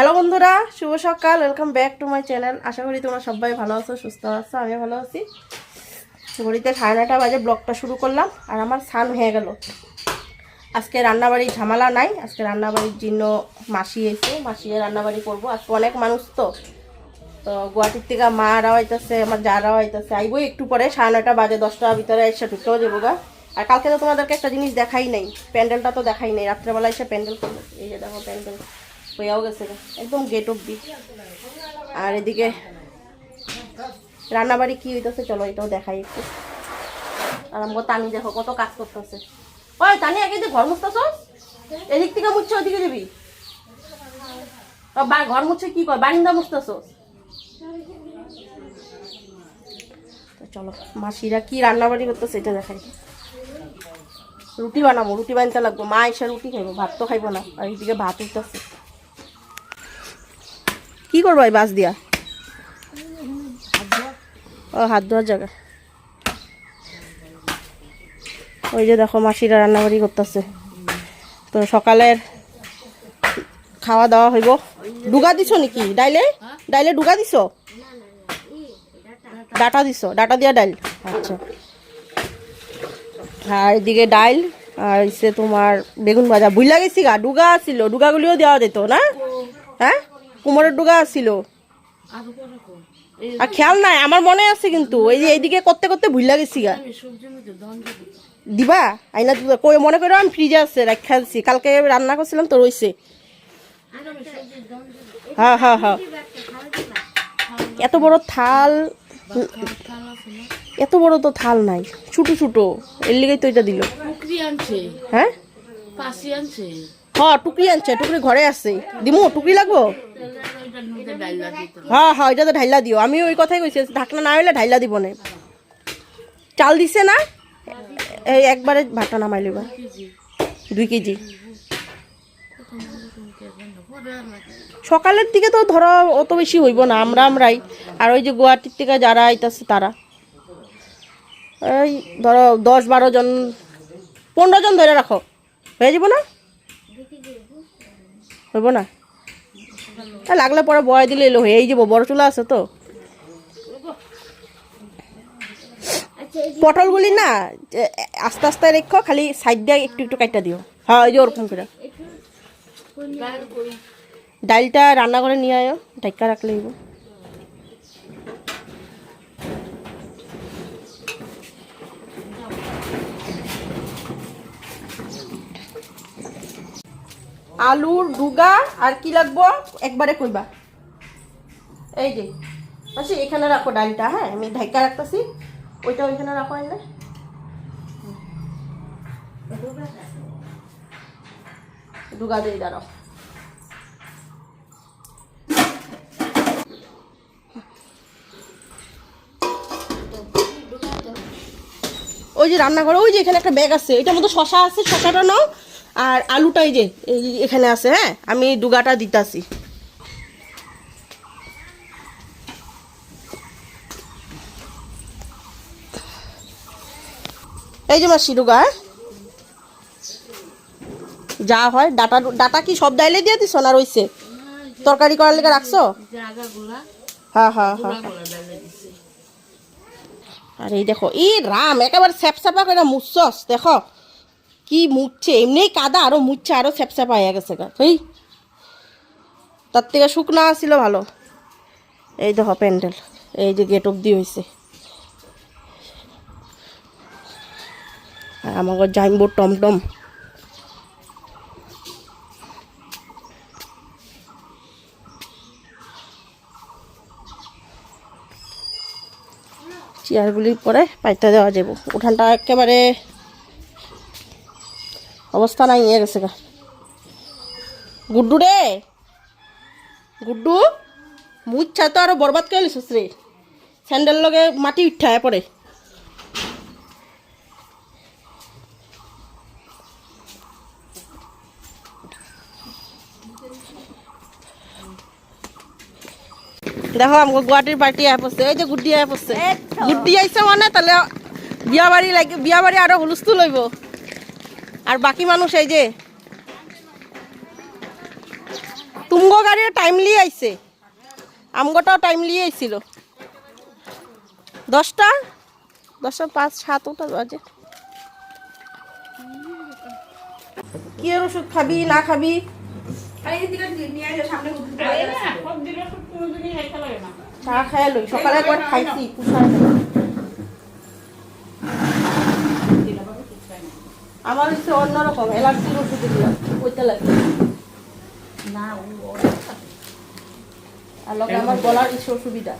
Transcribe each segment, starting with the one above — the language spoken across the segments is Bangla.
হ্যালো বন্ধুরা, শুভ সকাল welcome back to my channel আশা করি তোমরা সবাই ভালো আছো, সুস্থ আছো আমি ভালো আছি। ঘড়িতে সাড়ে নটা বাজে, ব্লগটা শুরু করলাম, আর আমার স্নান হয়ে গেল। আজকে রান্নাবাড়ির ঝামেলা নাই, আজকে রান্নাবাড়ির জন্য মাসি এসে, মাসিয়ে রান্নাবাড়ি করব। আজকে অনেক মানুষ তো তো গুয়াহাটির থেকে মারাও আইতেছে আমার যারাও আইতেছে আইবো একটু পরে, সাড়ে নটা বাজে দশটার ভিতরে এসে ঢুকতেও যাব গা। আর কালকে তো তোমাদেরকে একটা জিনিস দেখাই নাই, প্যান্ডেলটা তো দেখাই নাই, রাত্রেবেলা এসে প্যান্ডেল করব এই যে দেখো প্যান্ডেল। হয়েও গেছে একদম গেট অব্দি। আর এদিকে রান্নাবাড়ি কি হইতেছে চলো এটাও দেখাই একটু। আর আমাকে তানি দেখো কত কাজ করতেছে। ওই তানি আগে ঘর মুছতেছ? এদিক থেকে মুছছে, ওদিকে যাবি? ঘর মুছছে কি কর? বারিন্দা মুছতেছ? তো চলো, মাসিরা কি রান্নাবাড়ি করতেছে এটা দেখাই। রুটি বানাবো, রুটি বানতে লাগবো। মা এসে রুটি খাইবো, ভাত তো খাইবো না। আর এইদিকে ভাত উঠতেছে। কি করব এই বাস দিয়া? ও, হাত ধোয়ার জায়গা। ওই যে দেখো মাসিরা রান্নাবাড়ি করতেছে। তো সকালের খাওয়া দাওয়া হইব। ডুগা দিছ নাকি? ডাইলে? ডাইলে ডুগা দিছ? ডাটা দিছ? ডাটা দিয়া ডাইল? আচ্ছা। আর এদিকে ডাইল, আর হচ্ছে তোমার বেগুন ভাজা। বুইলা গেছি গা, ডুগা ছিল ডুগাগুলিও দেওয়া যেত না? হ্যাঁ? কুমোরের ডুগা ছিল আর খেয়াল নাই আমার মনে আছে কিন্তু এই যে এইদিকে করতে করতে ভুল গেছি গা। দিবা? আইনা কই মনে করো আমি ফ্রিজে আছে রাখা দিছি কালকে রান্না করছিলাম তো রইছে। হ্যাঁ হ্যাঁ হ্যাঁ। এত বড় থাল এত বড় তো থাল নাই ছোট ছোট। এর লিগেই তো এটা দিল। হ্যাঁ? পাশি আনছে। হ্যাঁ টুকরি আনছে, টুকরি ঘরে আছে। দিমু, টুকরি লাগবো? হ্যাঁ হ্যাঁ এটা তো ঢাইলা দিও। আমি ওই কথাই কইছি, ঢাকনা না হইলে ঢাইলা দিব না। চাল দিছে না? এই একবারে ভাতটা নামাই লইবা। দুই কেজি। সকালের দিকে তো ধরো অত বেশি হইব না, আমরা আমরাই। আর ওই যে গুয়াহাটির থেকে যারা আইতাছে তারা। এই ধরো দশ বারো জন, পনেরো জন ধরে রাখো। হয়ে যাব না? হইব না? লাগলে পরে বয় দিলে এলো হয়েই যাব বড় চুলা আছে তো। পটলগুলি না আস্তে আস্তে রেখো খালি সাইড দিয়ে একটু একটু কাটটা দিও। হ্যাঁ ওই যে ওরকম করে। ডালটা রান্না করে নিয়ে আয়ো ঢাকা রাখলে হইব। আলুর ডুগা আর কি লাগবো? একবারে কইবা। এই যে আচ্ছা এখানে রাখো ডালটা হ্যাঁ? আমি ঢাকা রাখতেছি। ওইটা ওইখানে রাখো এনে ডুগা দিয়ে দাঁড়াও। ওই যে রান্নাঘর ওই যে এখানে একটা ব্যাগ আছে। এটার মধ্যে শশা আছে শশাটা নাও। আর আলুটা এই যে এখানে আছে হ্যাঁ? আমি ডুগাটা দিতাছি। এই যে মাসি ডুগা হ্যাঁ? যা হয় ডাটা ডাটা কি সব ডাইলে দিয়ে দিছ না রইছে? তরকারি করার লেগে রাখছো? হ্যাঁ হ্যাঁ হ্যাঁ আর এই দেখো, এই রাম, একেবারে স্যাপস্যাপা করে মুসস দেখো। কি মুছছে, এমনি কাদা আরও মুছছে, আরও স্যাপস্যাপা হয়ে গেছে গা। এই তার থেকে শুকনা ছিল ভালো। এই দেখো প্যান্ডেল, এই যে গেট অব্দি হয়েছে আমাকে জাইমবো টমটম। চেয়ারগুলির পরে পাইতে দেওয়া যাব। উঠানটা একেবারে অবস্থা নাই, নিয়ে গেছে গা। গুড্ডু রে! গুড্ডু মুচ্ছা তো আরও বরবাদ করে লিছিস রে। স্যান্ডেল লগে মাটি উঠায় পরে দেখো আমাকে গুয়াহাটির পার্টি আয় পড়ছে। এই যে গুড্ডি আয় পড়ছে। গুড্ডি আইছে মানে তাহলে বিয়া বাড়ি লাগে বিয়া বাড়ি আরও হুলস্থুল হইব। আর বাকি মানুষ এই যে তুমগো গাড়িও টাইমলি আইছে। আমগোটাও টাইমলি আইছিল। দশটা? দশটা পাঁচ সাত ওটা বাজে। কি আর ওষুধ খাবি না খাবি? চা খাই লই সকালে একবার খাইছি। আমার হচ্ছে অন্যরকম অ্যালার্জির ওষুধ দিলাম ওইটা লাগে। না আর লগে আমার গলার কিছু অসুবিধা।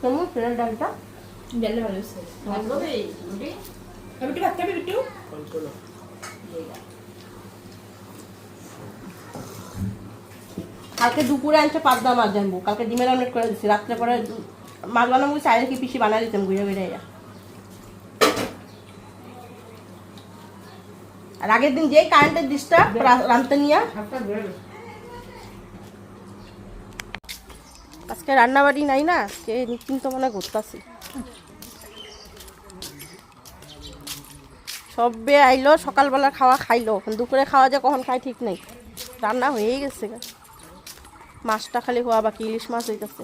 কেমন ফেরার ডালটা? বেলে ভালো ভালো রে রুটি। ভাত খাবি বিট্টু কালকে দুপুরে আনছে পাবদা মাছ জানব। কালকে ডিমের অমলেট করে দিচ্ছি রাত্রে পরে মাছ বানাবো চাইলে কি পিসি বানাই দিতাম ঘুরে ঘুরে এরা। আর আগের দিন যেই কারেন্টের ডিস্টার্ব রান্তে নিয়ে আজকে রান্না বাড়ি নাই না সে কিন্তু মনে করতেছি। সবে আইলো সকালবেলা খাওয়া খাইলো। দুপুরে খাওয়া যে কখন খাই ঠিক নেই। রান্না হয়েই গেছে। গা। মাছটা খালি হওয়া বাকি, ইলিশ মাছ হইতেছে।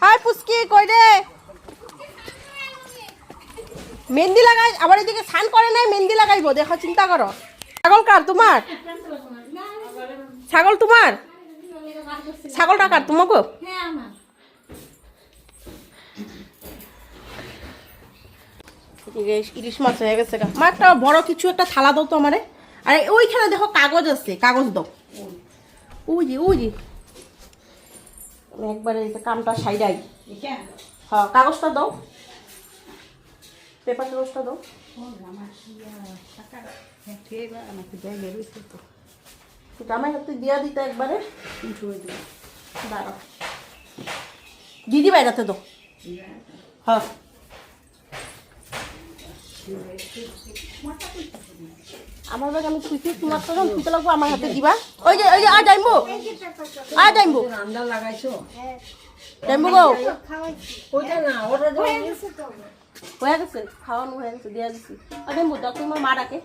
হাই পুচকি, কই রে? মেহেন্দি লাগাই, আবার এদিকে স্নান করে নাই, মেহেন্দি লাগাইবো, দেখো, চিন্তা করো। ছাগল কার তোমার? ছাগল তোমার? ছাগলটা কার, তোমাকে? ইলিশ মাছ হয়ে গেছে। মা, একটা বড় কিছু একটা থালা দাও তো আমারে। আরে, ওইখানে দেখো কাগজ আছে, কাগজ দাও। ওই যে ওই যে আমি একবারে যে কামটা সাইডাই হ্যাঁ কাগজটা দাও পেপার কাগজটা দাও জামাই হাতে দিয়া দিতে একবারে দাঁড়াও দিদি বাইরাতে দাও হ্যাঁ আমার ব্যাগ আমি খুঁজছি তোমার তো যখন খুঁজতে লাগবো, আমার হাতে দিবা। ওই যে ওই যে, আ যাইবো আ যাইবো লাগাইছো যাইবো গো। ওইটা না ওটা হয়ে গেছে, খাওয়ানো হয়ে গেছে, দিয়া দিছি। আর যাইবো দাও, তোমার মা ডাকে।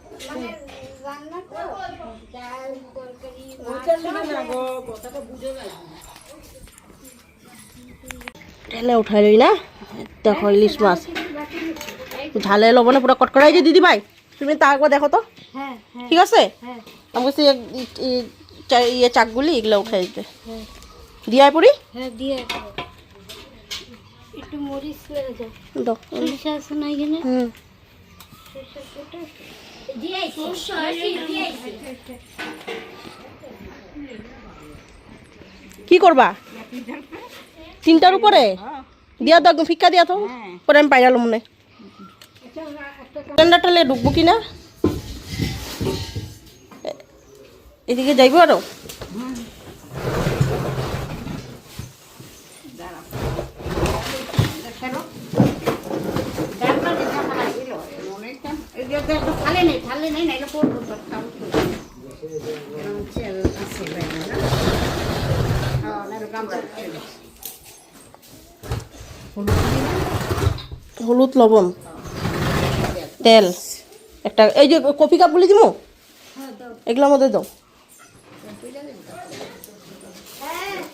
টেনে উঠাই লই না, দেখো ইলিশ মাছ। ঝালে লবণে পুরো কটকড়াই যে দিদি ভাই। তুমি তা একবার দেখো তো? হ্যাঁ হ্যাঁ। ঠিক আছে? হ্যাঁ। আমি বলছি ইয়ে চাকগুলি এগুলো উঠাই দিতে। দিয়াই পড়ি হ্যাঁ দিয়ে দাও। একটু মরিচ হুম। কি করবা? তিনটার উপরে? দিয়া দাও একদম ফিক্কা দিয়া তো। পরে আমি পাইরালো মনে ঠান্ডাটালে ঢুকবো কি না এদিকে যাইবো আরও? হলুদ লবণ। তেল। একটা এই যে কফি কাপ বলে দিব এগুলোর মধ্যে দাও।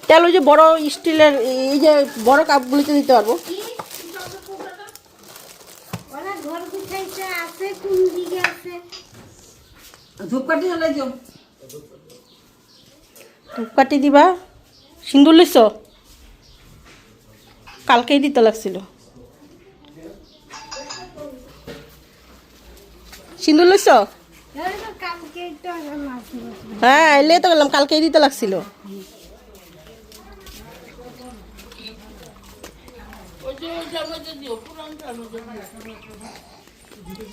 তেল ওই যে বড় স্টিলের এই যে বড় কাপগুলিতে দিতে পারব। ওরা ঘর গুছাইছে আছে কোন দিকে আছে? ধূপকাঠি জ্বালাই দিও। ধূপকাঠি দিবা? সিন্দুর লিস কালকেই দিতে লাগছিল। সিন্দুর বসবে হ্যাঁ এলে তো গেলাম কালকেই দিতে লাগছিল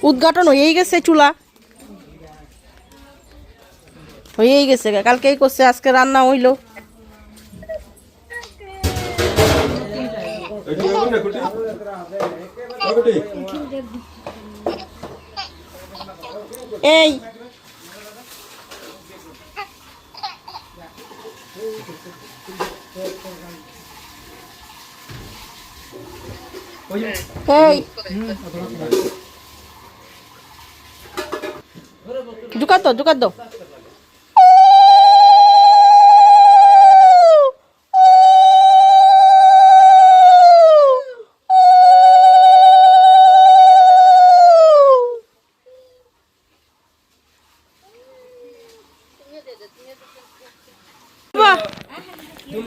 উদ্ঘাটন হয়েই গেছে চুলা হয়েই গেছে কালকেই করছে আজকে রান্না হইল এটি হবে না কুটি কুটি এই। এই। জুকাত দাও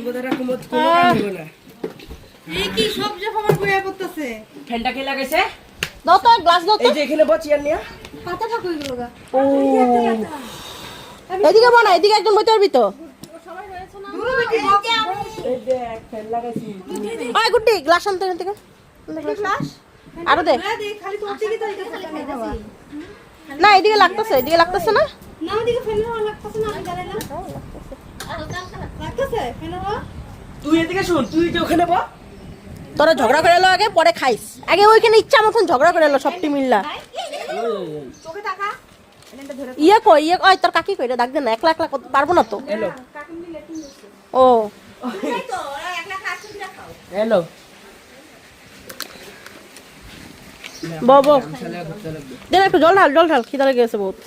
এই কি সবজি খাবার বইয়া করতেছে ফ্যানটা কে লাগাইছে? দাও তো গ্লাস দাও তো। এই যে এখানে বসি আর নিয়া। পাতাটা কই গেল গা। এদিকে বানা এদিকে একজন বইতে পারবি তো। এই ফ্যান লাগাইছি। ওই গুড্ডি গ্লাস আনতে এখান থেকে। গ্লাস? আরও দে। খালি তোর দিকে তো না এদিকে লাগতেছে এদিকে লাগতেছে না। না ওদিকে ফেলে লাগতেছে না আমি জানাই না তুই এদিকে শুন তুই যে ওখানে বস তোরা ঝগড়া করে এলো আগে পরে খাইস। আগে ওইখানে ইচ্ছা মতন ঝগড়া করে এলো সবটি মিল্লা। ইয়ে কই ইয়ে ওই তোর কাকি কই ডাক দে না একলা একলা পারব না তো? হ্যালো ও। হ্যালো ব ব। দেন একটু জল ঢাল জল ঢাল খিদা লেগে গেছে বহুত।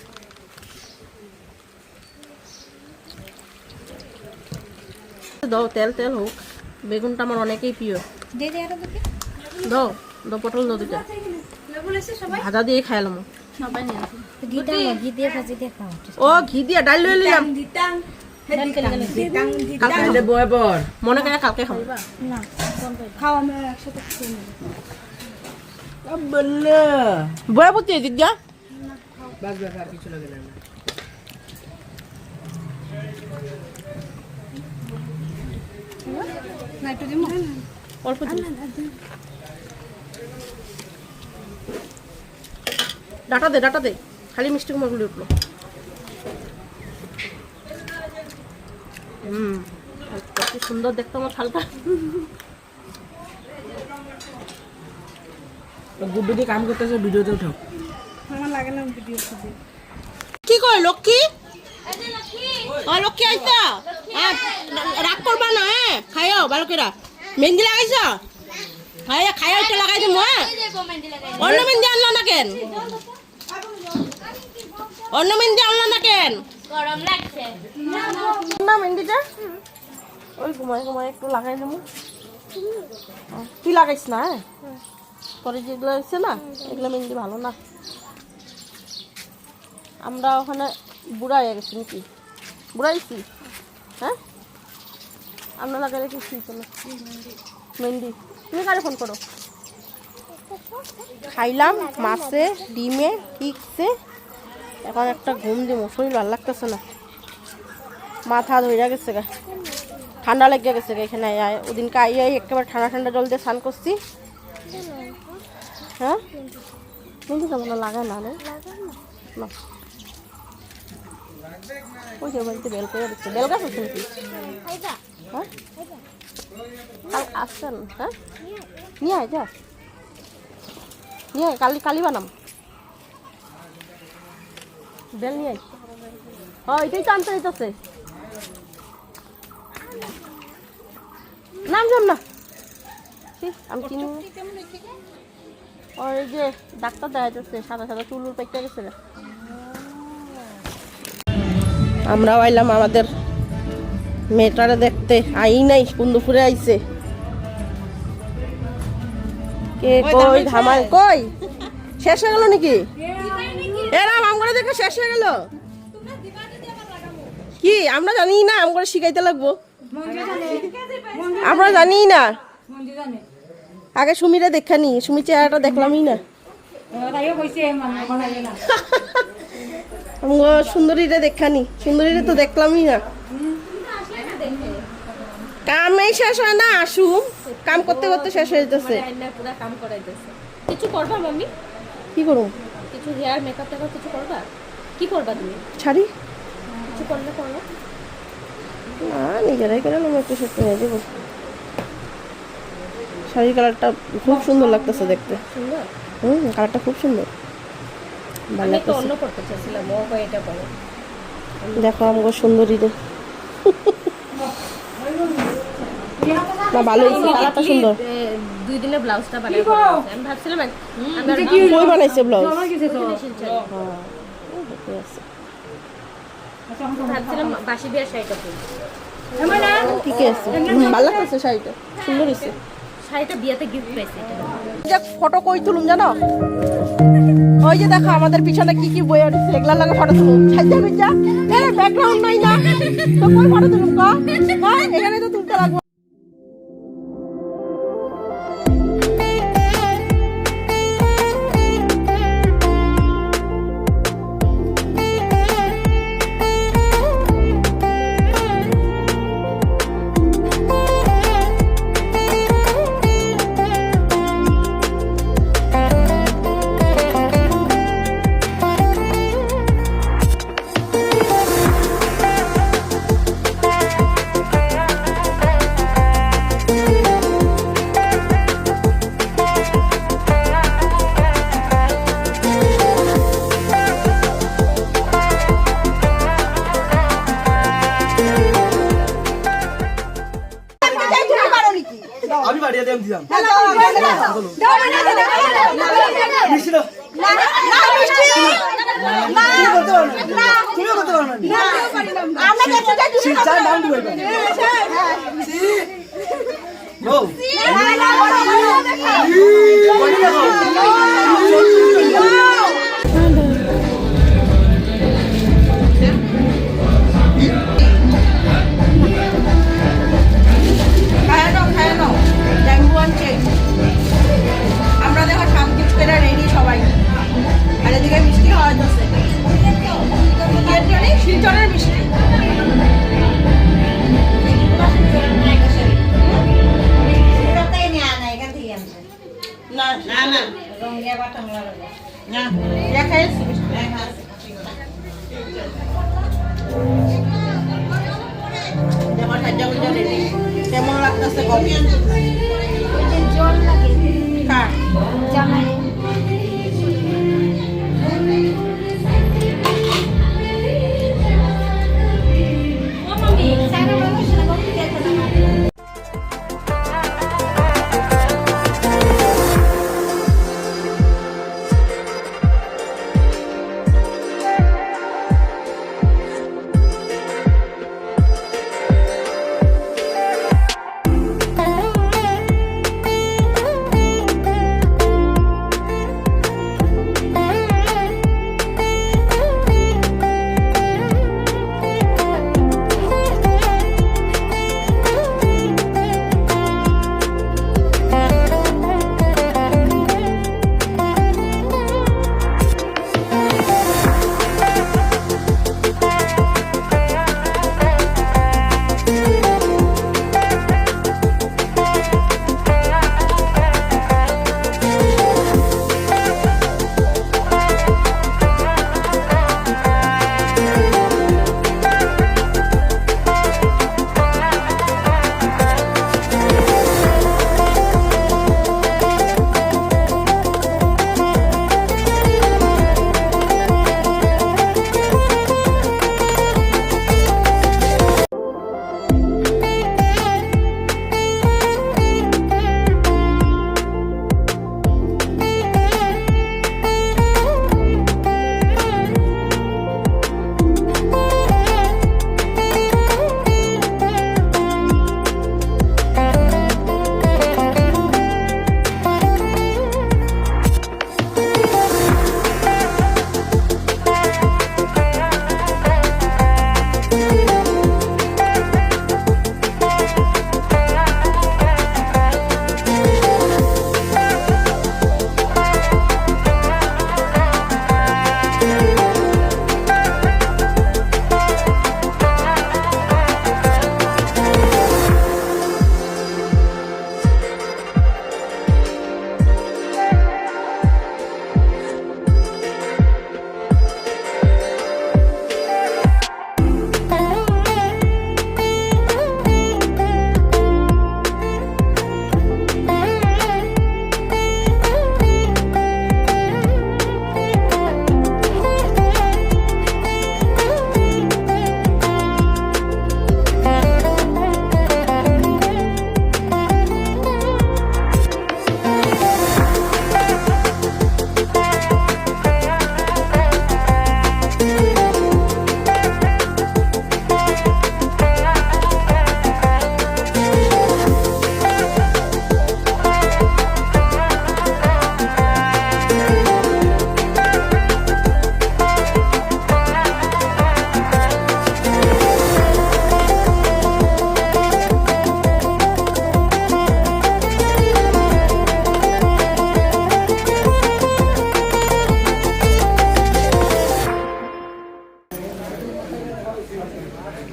দাও তেল তেল হোক। বেগুনটা আমার অনেকেই প্রিয়। দে দে দাও দাও পটল দাও দুটা। ভাজা দিয়ে খাইলাম দিয়ে খাও। ও ঘি দিয়ে ডাল লয়ে নিলাম। বয় বর। মনে করে কালকে খাব। বয়া পড়তে দিদিয়া বাস বাস কিছু লাগে না। না একটু দিমু অল্প দিন ডাটা দে ডাটা দে। খালি মিষ্টি কুমড় গুলি উঠল। হুম কত সুন্দর দেখতে আমার থালটা। গুড্ডু দিয়ে কাম করতেছে ভিডিওতে উঠাও। আমার লাগে না ভিডিও কি কয় লক্ষ্মী? ও লক্ষ্মী আইসা? হ্যাঁ রাগ করবা না হ্যাঁ খাইও ভালো মেহেন্দি লাগাইছ? হ্যাঁ খাইও তো লাগাই দিম হ্যাঁ অন্য মেহেন্দি আনলা না কেন? অন্য মেহেন্দি আনলা না কেন? গরম লাগছে। না মেহেন্দিটা ওই ঘুমাই ঘুমাই একটু লাগাই দেবো তুই লাগাইস না হ্যাঁ পরে যেগুলো হচ্ছে না এগুলো মেহেন্দি ভালো না। আমরা ওখানে বুড়া হয়ে গেছি নাকি? বুড়াইছি। হ্যাঁ? আমরা লাগাই রেখেছি চলো মেহেন্দি। তুমি কারে ফোন করো? খাইলাম মাছে ডিমে কিকছে। এখন একটা ঘুম দিব শরীর ভালো লাগতেছে না। মাথা ধরে গেছে গা। ঠান্ডা লেগে গেছে গা এখানে। ওদিনকে আই আই একেবারে ঠান্ডা ঠান্ডা জল দিয়ে স্নান করছি। হ্যাঁ? কিন্তু কেমন লাগায় না? না। ওই যে বাড়িতে বেল করে দিচ্ছে। বেল গাছ আছে নাকি? হ্যাঁ? আসছেন হ্যাঁ? নিয়ে আয়, যা। নিয়ে আয়, কালি কালি বানাম। বেল নিয়ে আয়। ও, এটাই তো আনতে দিতেছে নাম জান না। আমি চিনি না। ওই যে ডাক্তার দেখা যাচ্ছে সাদা সাদা চুল পেটে গেছে। আমরাও আইলাম আমাদের মেয়েটারে দেখতে। আই নাই কোন দুপুরে আইছে। কে কই ধামাই কই? শেষ হয়ে গেল নাকি? এরাম আমরা দেখে শেষ হয়ে গেল। কি আমরা জানি না আমরা শিখাইতে লাগবো। আমরা জানি না। আগে সুমিরে দেখা নি সুমি চেহারাটা দেখলামই না। সুন্দরীরে দেখানি। সুন্দরীরে তো দেখলামই না। কামেই শেষ হয় না আসু। কাম করতে করতে শেষ হয়ে যেতেছে পুরা কাম করাইতেছে কিছু করবা মাম্মি? কি করুম কিছু হেয়ার মেকআপ টেকআপ কিছু করবা? কি করবা তুমি? ছাড়ি কিছু করলে করো না নিজেরাই করে নেব একটু সত্যি হয়ে যাব শাড়ির কালারটা খুব সুন্দর লাগতেছে দেখতে। সুন্দর? হুম কালারটা খুব সুন্দর। ভালো আমি একটু লাগতেছে অন্য করতে চাইছিলাম ও এটা করো। দেখো আমাকে সুন্দরী রে না ভালো কালারটা সুন্দর। দুই দিনে ব্লাউজটা বানাই আমি ভাবছিলাম এক- আমার কই বানাইছে ব্লাউজ? মেশিন চাই। ঠিক আছে। ভাবছিলাম বাসি বিয়ার শাড়িটা পরি। ঠিকই আছে? ভালো লাগতেছে শাড়িটা। সুন্দর হয়েছে শাড়িটা গিফট পেয়েছে এটা। ফটো কই তুলুম জানো? ওই যে দেখো আমাদের পিছনে কি কি বই আছে এগুলা লাগে ফটো তুলুম। এ ব্যাকগ্রাউন্ড নাই না। তো কই ফটো তুলুম কা? হ্যাঁ এখানে তো খায় কেমন লাগতেছে জল লাগে।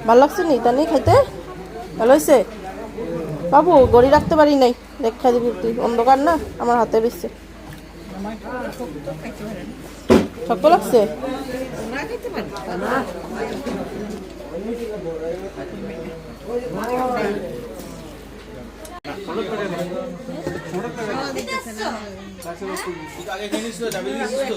ভালো লাগছে নি? তা খাইতে? ভালো হয়েছে বাবু, গড়ি রাখতে পারি নাই। দেখা দিবি তুই। অন্ধকার না? আমার হাতে বেশি। শক্ত লাগছে? হয়েছে তো।